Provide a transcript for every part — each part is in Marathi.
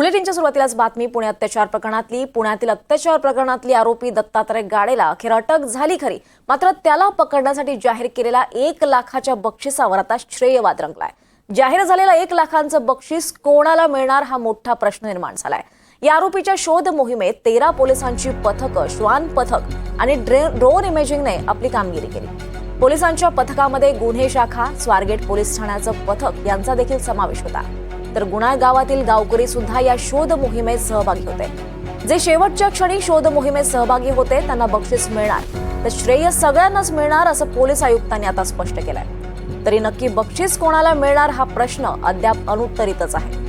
बुलेटिनच्या सुरुवातीलाच बातमी पुणे अत्याचार प्रकरणातली पुण्यातील अत्याचार प्रकरणातली आरोपी दत्तात्रय गाडेला अखेर अटक झाली खरी. मात्र त्याला पकडण्यासाठी जाहीर केलेल्या एक लाखाच्या बक्षिसावर आता श्रेयवाद रंगलाय. जाहीर झालेला एक लाखांचं बक्षीस कोणाला मिळणार हा मोठा प्रश्न निर्माण झालाय. या आरोपीच्या शोध मोहिमेत तेरा पोलिसांची पथकं श्वान पथक आणि ड्रोन इमेजिंगने आपली कामगिरी केली. पोलिसांच्या पथकामध्ये गुन्हे शाखा स्वारगेट पोलीस ठाण्याचं पथक यांचा देखील समावेश होता. तर गुणाळ गावातील गावकरी सुद्धा या शोध मोहिमेत सहभागी होते. जे शेवटच्या क्षणी शोध मोहिमेत सहभागी होते त्यांना बक्षीस मिळणार. तर श्रेय सगळ्यांनाच मिळणार असं पोलीस आयुक्तांनी आता स्पष्ट केलंय. तरी नक्की बक्षीस कोणाला मिळणार हा प्रश्न अद्याप अनुत्तरितच आहे.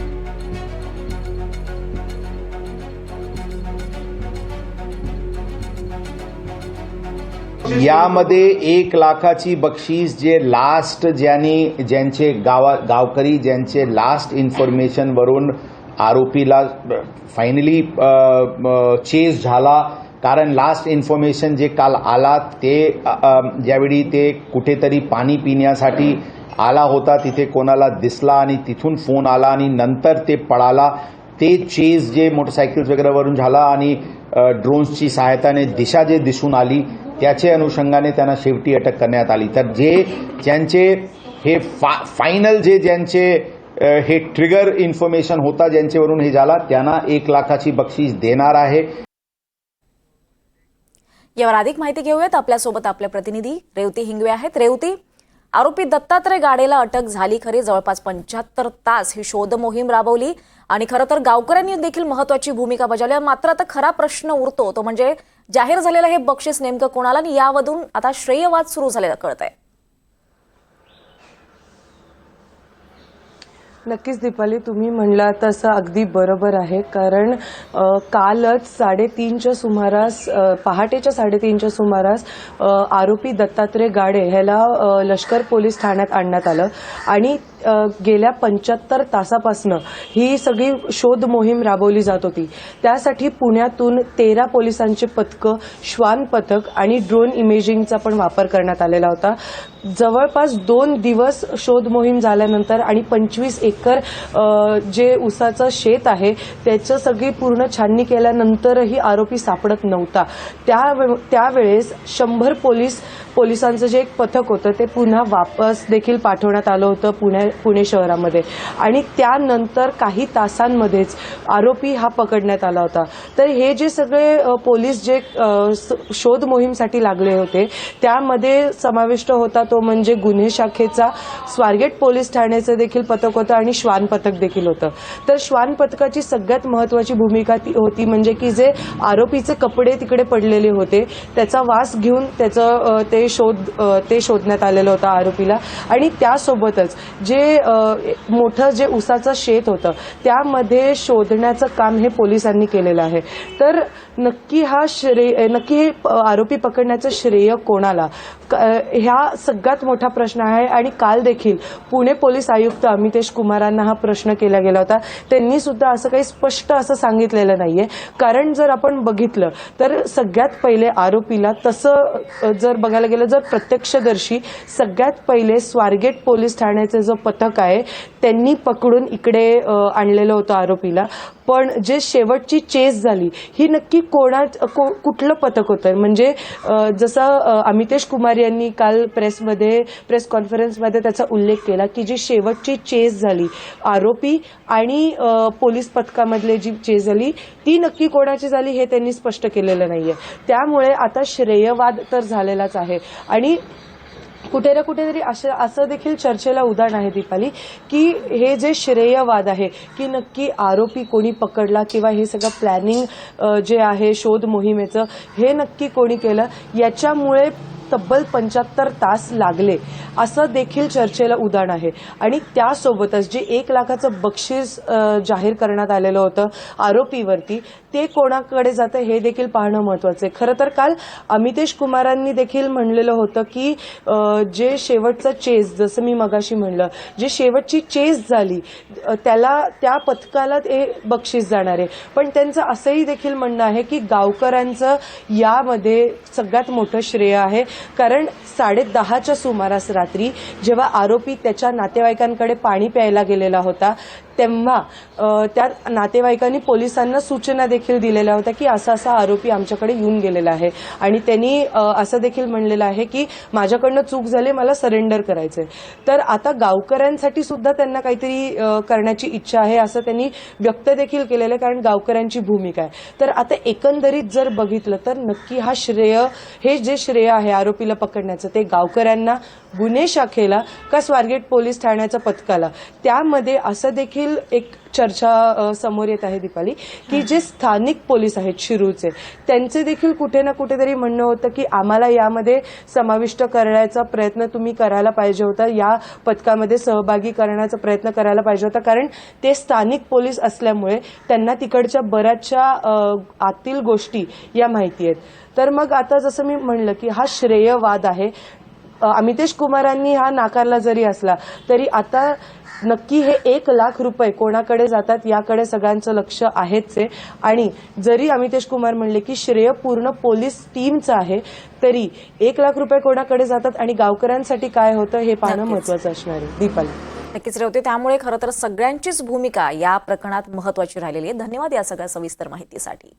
यामध्ये एक लाखाची बक्षीस जे लास्ट ज्यांनी ज्यांचे गावा गावकरी ज्यांचे लास्ट इन्फॉर्मेशनवरून आरोपीला फायनली चेस झाला. कारण लास्ट इन्फॉर्मेशन जे काल आला ते ज्यावेळी ते कुठेतरी पाणी पिण्यासाठी आला होता तिथे कोणाला दिसला आणि तिथून फोन आला आणि नंतर ते पळाला. ते चेज जे मोटरसायकल्स वगैरेवरून झाला आणि ड्रोन्सची सहायताने दिशा जे दिसून आली त्याचे अनुषंगाने त्यांना शेवटी अटक करण्यात आली. तर जे ज्यांचे हे फा फायनल जे ज्यांचे हे ट्रिगर इन्फॉर्मेशन होता ज्यांच्यावरून हे झाला त्यांना एक लाखाची बक्षीस देणार आहे. यावर अधिक माहिती घेऊयात. आपल्यासोबत आपले प्रतिनिधी रेवती हिंगवे आहेत. रेवती आरोपी दत्तात्रय गाडेला अटक झाली. खरी जवळपास पंच्याहत्तर तास ही शोध मोहीम राबवली. आणि खरं तर गावकऱ्यांनी देखील महत्वाची भूमिका बजावली. मात्र आता खरा प्रश्न उरतो. तो म्हणजे जाहीर झालेलं हे बक्षीस नेमकं कोणाला आणि यावरून आता श्रेयवाद सुरू झालेला कळत आहे नक्कीच दीपाली तुम्ही म्हणला तसं अगदी बरोबर आहे. कारण कालच साडेतीनच्या सुमारास पहाटेच्या साडेतीनच्या सुमारास आरोपी दत्तात्रय गाडे ह्याला लष्कर पोलीस ठाण्यात आणण्यात आलं. आणि गेल्या पंच्याहत्तर तासापासनं ही सगळी शोध मोहीम राबवली जात होती. त्यासाठी पुण्यातून तेरा पोलिसांचे पथकं श्वान पथक आणि ड्रोन इमेजिंगचा पण वापर करण्यात आलेला होता. जवळपास दोन दिवस शोध मोहीम झाल्यानंतर आणि पंचवीस एकर जे उसाचं शेत आहे त्याचं सगळी पूर्ण छाननी केल्यानंतरही आरोपी सापडत नव्हता. त्या त्यावेळेस शंभर पोलीस पोलिसांचं जे एक पथक होतं ते पुन्हा वापस देखील पाठवण्यात आलं होतं. पुण्या पुणे शहरामध्ये. आणि त्यानंतर काही तासांमध्येच आरोपी हा पकडण्यात आला होता. तर हे जे सगळे पोलीस जे शोध मोहीमसाठी लागले होते त्यामध्ये समाविष्ट होता तो म्हणजे गुन्हे शाखेचा स्वारगेट पोलीस ठाण्याचं देखील पथक होतं आणि श्वान पथक देखील होतं. तर श्वान पथकाची सगळ्यात महत्वाची भूमिका ती होती म्हणजे की जे आरोपीचे कपडे तिकडे पडलेले होते त्याचा वास घेऊन त्याचं ते शोध ते शोधण्यात आलेलं होतं आरोपीला. आणि त्यासोबतच जे अ, मोठं जे ऊसाचं शेत होतं त्यामध्ये शोधण्याचं काम हे पोलिसांनी केलेलं आहे. तर नक्की हा श्रेय नक्की हे प- आरोपी पकडण्याचं श्रेय कोणाला? क- ह्या सगळ्यात मोठा प्रश्न आहे आणि काल देखील पुणे पोलीस आयुक्त अमितेश कुमारांना हा प्रश्न केला गेला होता. त्यांनी सुद्धा असं काही स्पष्ट असं सांगितलेलं नाहीये. कारण जर आपण बघितलं तर सगळ्यात पहिले आरोपीला तसं जर बघायला गेलं जर प्रत्यक्षदर्शी सगळ्यात पहिले स्वारगेट पोलीस ठाण्याचं जो पथक आहे त्यांनी पकडून इकडे आणलेलं होतं आरोपीला. पण जे शेवटची चेस झाली ही नक्की कोणा को- कुठलं पथक होतं? म्हणजे जसं अमितेश कुमार यांनी काल प्रेसमध्ये प्रेस कॉन्फरन्समध्ये त्याचा उल्लेख केला की जी शेवटची चेस झाली आरोपी आणि पोलीस पथकामधले जी चेस झाली ती नक्की कोणाची झाली हे त्यांनी स्पष्ट केलेलं नाही आहे त्यामुळे आता श्रेयवाद तर झालेलाच आहे. आणि कुठे ना कुठेतरी असं असं देखील चर्चेला उदाहरण आहे दीपाली की हे जे श्रेयवाद आहे की नक्की आरोपी कोणी पकडला किंवा हे सगळं प्लॅनिंग जे आहे शोध मोहिमेचं हे नक्की कोणी केलं याच्यामुळे तब्बल पंच्याहत्तर तास लागले. असं देखील चर्चेला उदाहरण आहे. आणि त्यासोबतच जे एक लाखाचं बक्षीस जाहीर करण्यात आलेलं होतं आरोपीवरती ते कोणाकडे जातं हे देखील पाहणं महत्वाचं आहे. खरं तर काल अमितेश कुमारांनी देखील म्हणलेलं होतं की जे शेवटचं चेस जसं मी मगाशी म्हणलं जे शेवटची चेस झाली त्याला त्या पथकाला ते बक्षीस जाणार आहे. पण त्यांचं असंही देखील म्हणणं आहे की गावकऱ्यांचं यामध्ये सगळ्यात मोठं श्रेय आहे. कारण साडे दहाच्या सुमारास रात्री जेव्हा आरोपी त्याच्या नातेवाईकांकडे पाणी प्यायला गेलेला होता तेव्हा त्या नातेवाईकांनी पोलिसांना सूचना देखील दिलेल्या होत्या की असा असा आरोपी आमच्याकडे येऊन गेलेला आहे. आणि त्यांनी असं देखील म्हणलेलं आहे की माझ्याकडनं चूक झाली मला सरेंडर करायचंय. तर आता गावकऱ्यांसाठी सुद्धा त्यांना काहीतरी करण्याची इच्छा आहे असं त्यांनी व्यक्त देखील केलेलं आहे कारण गावकऱ्यांची भूमिका आहे. तर आता एकंदरीत जर बघितलं तर नक्की हा श्रेय हे जे श्रेय आहे आरोपीला पकडण्याचं ते गावकऱ्यांना गुन्हे शाखेला का स्वारगेट पोलीस ठाण्याच्या पथकाला. त्यामध्ये असं देखील एक चर्चा समोर येत आहे दीपाली की जे स्थानिक पोलीस आहेत शिरूरचे त्यांचे देखील कुठे ना कुठेतरी म्हणणं होतं की आम्हाला यामध्ये समाविष्ट करण्याचा प्रयत्न तुम्ही करायला पाहिजे होता या पथकामध्ये सहभागी करण्याचा प्रयत्न करायला पाहिजे होता. कारण ते स्थानिक पोलीस असल्यामुळे त्यांना तिकडच्या बऱ्याचशा आतील गोष्टी या माहिती आहेत. तर मग आता जसं मी म्हणलं की हा श्रेयवाद आहे अमितेश कुमारांनी हा नाकारला जरी असला तरी आता नक्की हे एक लाख रुपये कोणाकडे जातात याकडे सगळ्यांचं लक्ष आहेच आहे. आणि जरी अमितेश कुमार म्हणले की श्रेय पूर्ण पोलीस टीमचं आहे तरी एक लाख रुपये कोणाकडे जातात आणि गावकऱ्यांसाठी काय होतं हे पाहणं. महत्वाचं असणार आहे. दीपाली. नक्कीच रे होते त्यामुळे खरं तर सगळ्यांचीच भूमिका या प्रकरणात महत्वाची राहिलेली आहे. धन्यवाद या सगळ्या सविस्तर माहितीसाठी.